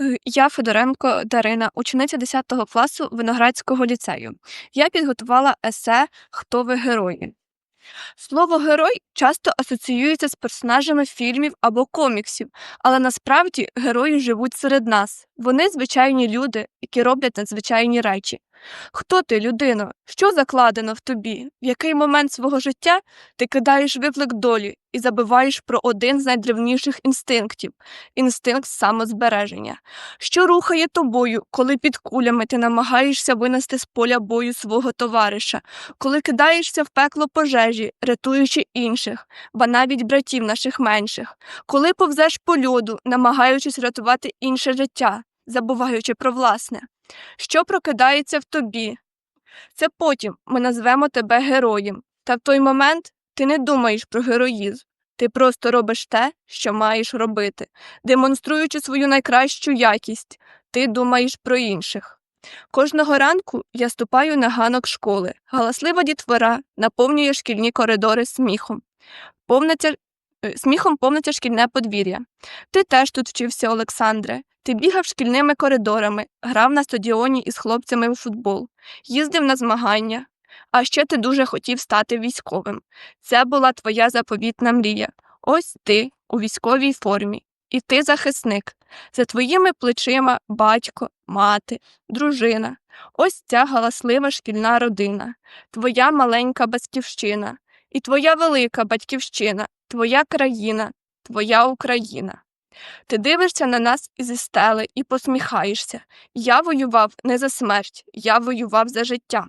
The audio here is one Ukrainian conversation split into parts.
Е, Я Федоренко Дарина, учениця 10 класу Виноградського ліцею. Я підготувала есе Хто ви герої. Слово герой часто асоціюється з персонажами фільмів або коміксів, але насправді герої живуть серед нас. Вони звичайні люди, які роблять надзвичайні речі. Хто ти, людино? Що закладено в тобі? В який момент свого життя ти кидаєш виклик долі і забуваєш про один з найдревніших інстинктів інстинкт самозбереження? Що рухає тобою, коли під кулями ти намагаєшся винести з поля бою свого товариша, коли кидаєшся в пекло пожежі, рятуючи інших, ба навіть братів наших менших, коли повзеш по льоду, намагаючись рятувати інше життя, забуваючи про власне, що прокидається в тобі? Це потім ми назвемо тебе героєм, та в той момент ти не думаєш про героїзм. Ти просто робиш те, що маєш робити, демонструючи свою найкращу якість, ти думаєш про інших. Кожного ранку я ступаю на ганок школи. Галаслива дітвора наповнює шкільні коридори сміхом. Повниться, сміхом повниться шкільне подвір'я. Ти теж тут вчився, Олександре. Ти бігав шкільними коридорами, грав на стадіоні із хлопцями у футбол, їздив на змагання. А ще ти дуже хотів стати військовим. Це була твоя заповітна мрія. Ось ти у військовій формі. І ти захисник. За твоїми плечима батько, мати, дружина. Ось ця галаслива шкільна родина, твоя маленька батьківщина, і твоя велика батьківщина, твоя країна, твоя Україна. Ти дивишся на нас із стели і посміхаєшся. Я воював не за смерть, я воював за життя.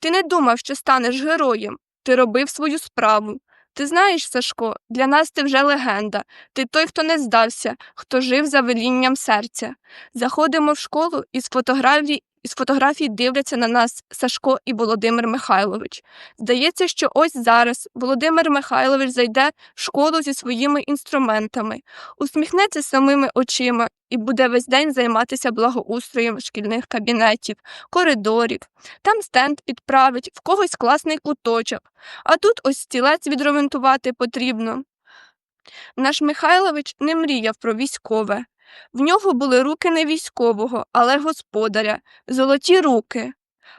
Ти не думав, що станеш героєм, ти робив свою справу. Ти знаєш, Сашко, для нас ти вже легенда. Ти той, хто не здався, хто жив за велінням серця. Заходимо в школу і з фотографій, із фотографій дивляться на нас Сашко і Володимир Михайлович. Здається, що ось зараз Володимир Михайлович зайде в школу зі своїми інструментами, усміхнеться самими очима і буде весь день займатися благоустроєм шкільних кабінетів, коридорів. Там стенд підправить, в когось класний куточок, а тут ось стілець відремонтувати потрібно. Наш Михайлович не мріяв про військове. В нього були руки не військового, але господаря, золоті руки.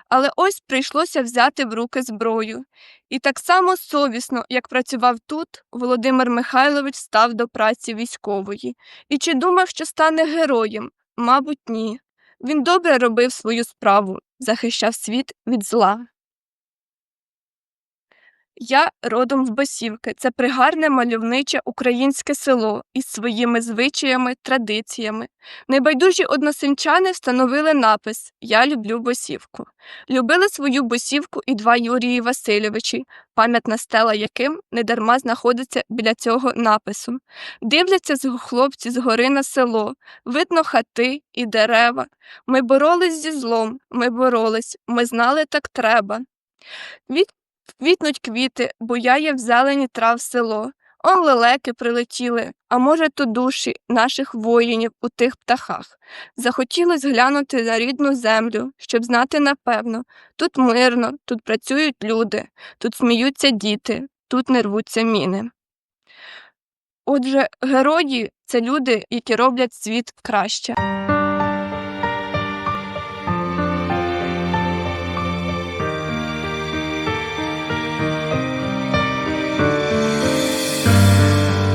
Але ось прийшлося взяти в руки зброю. І так само совісно, як працював тут, Володимир Михайлович став до праці військової. І чи думав, що стане героєм? Мабуть, ні. Він добре робив свою справу, захищав світ від зла. Я родом з Басівки. Це пригарне мальовниче українське село із своїми звичаями, традиціями. Небайдужі односельчани встановили напис Я люблю Босівку. Любили свою Босівку і два Юрії Васильовичі, пам'ятна стела яким недарма знаходиться біля цього напису. Дивляться хлопці з гори на село, видно хати і дерева. Ми боролись зі злом, ми боролись, ми знали так треба. Від Квітнуть квіти, буяє в зелені трав село. Он лелеки прилетіли, а може, то душі наших воїнів у тих птахах. Захотілось глянути на рідну землю, щоб знати напевно тут мирно, тут працюють люди, тут сміються діти, тут не рвуться міни. Отже, герої це люди, які роблять світ краще.